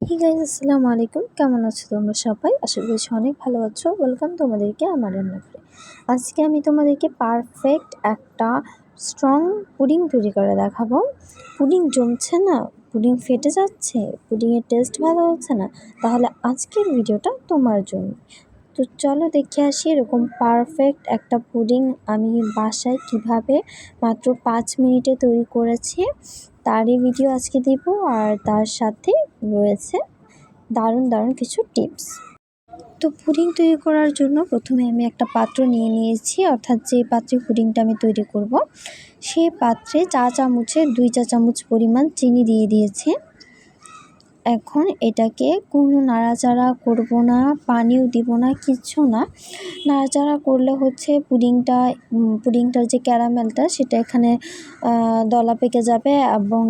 Guys আসসালামু আলাইকুম। কেমন আছো তোমরা সবাই? আশা করছি অনেক ভালো আছো। ওয়েলকাম তোমাদেরকে আমার রান্নাঘরে। আজকে আমি তোমাদেরকে পারফেক্ট একটা স্ট্রং পুডিং তৈরি করে দেখাবো। পুডিং জমছে না? পুডিং ফেটে যাচ্ছে? পুডিংয়ের টেস্ট ভালো হচ্ছে না? তাহলে আজকের ভিডিওটা তোমার জন্য। তো চলো দেখে আসি এরকম পারফেক্ট একটা পুডিং আমি বাসায় কীভাবে মাত্র পাঁচ মিনিটে তৈরি করেছি। তারই ভিডিও আজকে দিব আর তার সাথে রয়েছে দারুণ দারুণ কিছু টিপস তো পুডিং তৈরি করার জন্য প্রথমে আমি একটা পাত্র নিয়ে নিয়েছি, অর্থাৎ যে পাত্রে পুডিংটা আমি তৈরি করব সেই পাত্রে চা চামচে দুই চা চামচ পরিমাণ চিনি দিয়ে দিয়েছি। এখন এটাকে কোনো নাড়াচাড়া করব না, পানিও দিব না, কিচ্ছু না। নাড়াচাড়া করলে হচ্ছে পুডিংটা পুডিংটার যে ক্যারামেলটা সেটা এখানে দলা পেকে যাবে এবং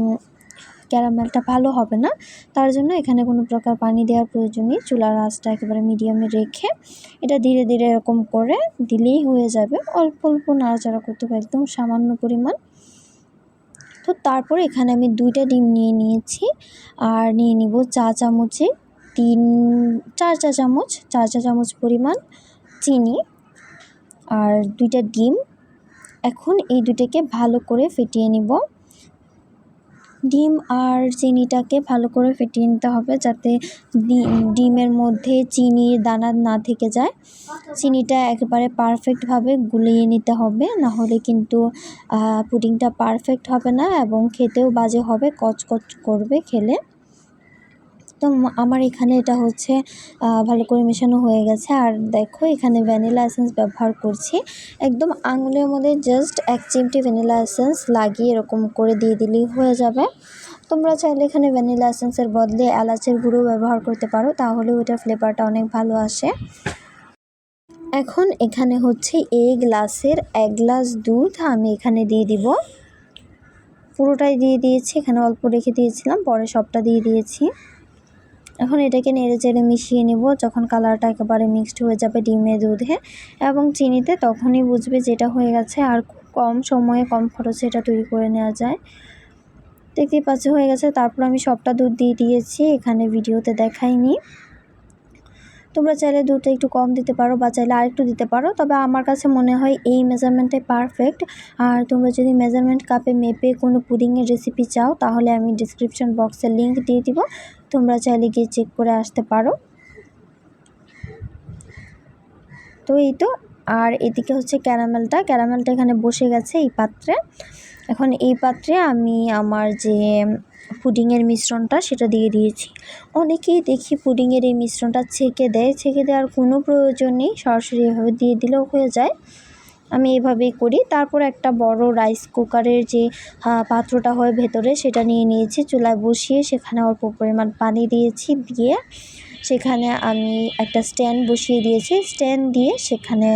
ক্যারামেলটা ভালো হবে না। তার জন্য এখানে কোনো প্রকার পানি দেওয়ার প্রয়োজন নেই। চুলার আঁচটা একেবারে মিডিয়ামে রেখে এটা ধীরে ধীরে এরকম করে দিলেই হয়ে যাবে। অল্প অল্প নাড়াচাড়া করতে হবে, একদম সামান্য পরিমাণ। তো তারপরে এখানে আমি দুইটা ডিম নিয়ে নিয়েছি। আর নিয়ে নিব চা চামচে তিন, চার চা চামচ, চার চা চামচ পরিমাণ চিনি আর দুইটা ডিম। এখন এই দুটাকে ভালো করে ফেটিয়ে নিব। ডিম আর চিনিটাকে ভালো করে ফেটিয়ে নিতে হবে যাতে ডিমের মধ্যে চিনির দানা না থেকে যায়। চিনিটা একেবারে পারফেক্টভাবে গুলিয়ে নিতে হবে না হলে কিন্তু পুডিংটা পারফেক্ট হবে না এবং খেতেও বাজে হবে, কচকচ করবে খেলে। তো আমার এখানে এটা হচ্ছে ভালো করে মেশানো হয়ে গেছে। আর দেখো, এখানে ভ্যানিলা এসেন্স ব্যবহার করছি। একদম আঙুলের মধ্যে জাস্ট এক চিমটি ভ্যানিলা এসেন্স লাগিয়ে এরকম করে দিয়ে দিলেই হয়ে যাবে। তোমরা চাইলে এখানে ভ্যানিলা এসেন্সের বদলে এলাচের গুঁড়ো ব্যবহার করতে পারো তাহলে ওইটার ফ্লেভারটা অনেক ভালো আসে। এখন এখানে হচ্ছে এই গ্লাসের এক গ্লাস দুধ আমি এখানে দিয়ে দিব। পুরোটাই দিয়ে দিয়েছি, এখানে অল্প রেখে দিয়েছিলাম, পরে সবটা দিয়ে দিয়েছি। এখন এটাকে নেড়ে চেড়ে মিশিয়ে নেব। যখন কালারটা একেবারে মিক্সড হয়ে যাবে ডিমে, দুধে এবং চিনিতে, তখনই বুঝবে যেটা হয়ে গেছে আর কম সময়ে, কম খরচে এটা তৈরি করে নেওয়া যায়। দেখতেই পাচ্ছে হয়ে গেছে। তারপর আমি সবটা দুধ দিয়ে দিয়েছি। এখানে ভিডিওতে দেখাইনি। তোমরা চাইলে দুধটা একটু কম দিতে পারো বা চাইলে আরেকটু দিতে পারো। তবে আমার কাছে মনে হয় এই মেজারমেন্টটাই পারফেক্ট আর তোমরা যদি মেজারমেন্ট কাপে মেপে কোনো পুডিংয়ের রেসিপি চাও, তাহলে আমি ডিসক্রিপশন বক্সে লিঙ্ক দিয়ে দিব। তোমরা চাইলে গিয়ে চেক করে আসতে পারো। তো এই তো। আর এদিকে হচ্ছে ক্যারামেলটা। ক্যারামেলটা এখানে বসে গেছে এই পাত্রে। এখন এই পাত্রে আমি আমার যে পুডিংয়ের মিশ্রণটা সেটা দিয়ে দিয়েছি। অনেকেই দেখি পুডিংয়ের এই মিশ্রণটা ছেঁকে দেয়। ছেঁকে দেওয়ার কোনো প্রয়োজন নেই, সরাসরি এভাবে দিয়ে দিলেও হয়ে যায়। আমি এভাবেই করি। তারপর একটা বড় রাইস কুকারের যে পাত্রটা হয় ভেতরে সেটা নিয়ে নিয়েছি। চুলায় বসিয়ে সেখানে অল্প পরিমাণ পানি দিয়েছি, দিয়ে সেখানে আমি একটা স্ট্যান্ড বসিয়ে দিয়েছি। স্ট্যান্ড দিয়ে সেখানে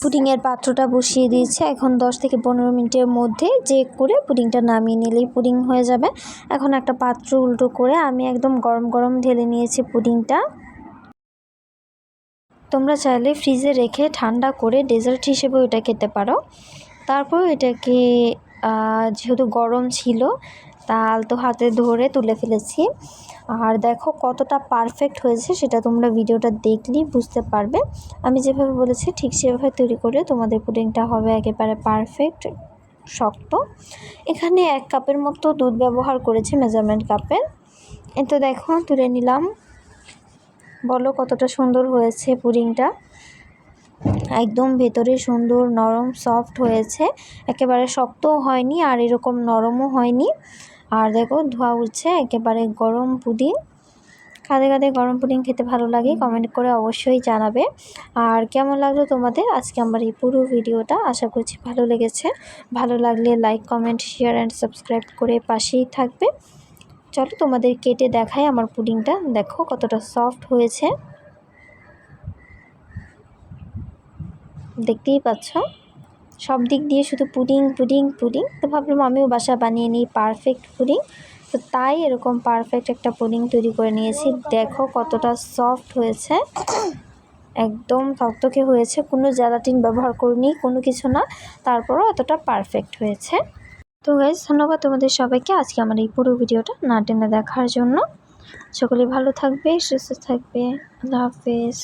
পুডিংয়ের পাত্রটা বসিয়ে দিয়েছি। এখন দশ থেকে পনেরো মিনিটের মধ্যে যে করে পুডিংটা নামিয়ে নিলেই পুডিং হয়ে যাবে। এখন একটা পাত্র উল্টো করে আমি একদম গরম গরম ঢেলে নিয়েছি পুডিংটা। তোমরা চাইলে ফ্রিজে রেখে ঠান্ডা করে ডেজার্ট হিসেবে ওটা খেতে পারো। তারপর এটাকে যেহেতু গরম ছিল, তা আলতো হাতে ধরে তুলে ফেলেছি। আর দেখো কতটা পারফেক্ট হয়েছে সেটা তোমরা ভিডিওটা দেখলেই বুঝতে পারবে। আমি যেভাবে বলেছি ঠিক সেভাবে তৈরি করলে তোমাদের পুডিংটা হবে একেবারে পারফেক্ট শক্ত। এখানে এক কাপের মতো দুধ ব্যবহার করেছি মেজারমেন্ট কাপের। এতো দেখো, তুলে নিলাম। বলো কতটা সুন্দর হয়েছে পুডিংটা। একদম ভেতরে সুন্দর, নরম সফট হয়েছে। একেবারে শক্তও হয়নি আর এরকম নরমও হয়নি। আর দেখো ধোয়া উঠছে, একেবারে গরম পুডিং কাঁদে কাঁদে গরম পুডিং খেতে ভালো লাগে কমেন্ট করে অবশ্যই জানাবে। আর কেমন লাগল তোমাদের? আজকে আমার এই পুরো ভিডিওটা, আশা করছি ভালো লেগেছে। ভালো লাগলে like comment share and subscribe করে পাশেই থাকবে। চলো তোমাদের কেটে দেখাই আমার পুডিংটা দেখো কতটা সফট হয়েছে। দেখতেই পাচ্ছ? সব দিক দিয়ে শুধু পুডিং পুডিং পুডিং। তো ভাবলাম আমিও বাসা বানিয়ে নিই পারফেক্ট পুডিং। তো তাই এরকম পারফেক্ট একটা পুডিং তৈরি করে নিয়েছি। দেখো কতটা সফট হয়েছে। একদম থকথকে হয়েছে। কোনো জ্যালাটিন ব্যবহার করিনি, কোনো কিছু না। তারপরও এতটা পারফেক্ট হয়েছে। তো গাইজ ধন্যবাদ তোমাদের সবাইকে আজকে আমার এই পুরো ভিডিওটা না টেনে দেখার জন্য। সকলে ভালো থাকবে, সুস্থ থাকবে। আল্লাহ হাফেজ।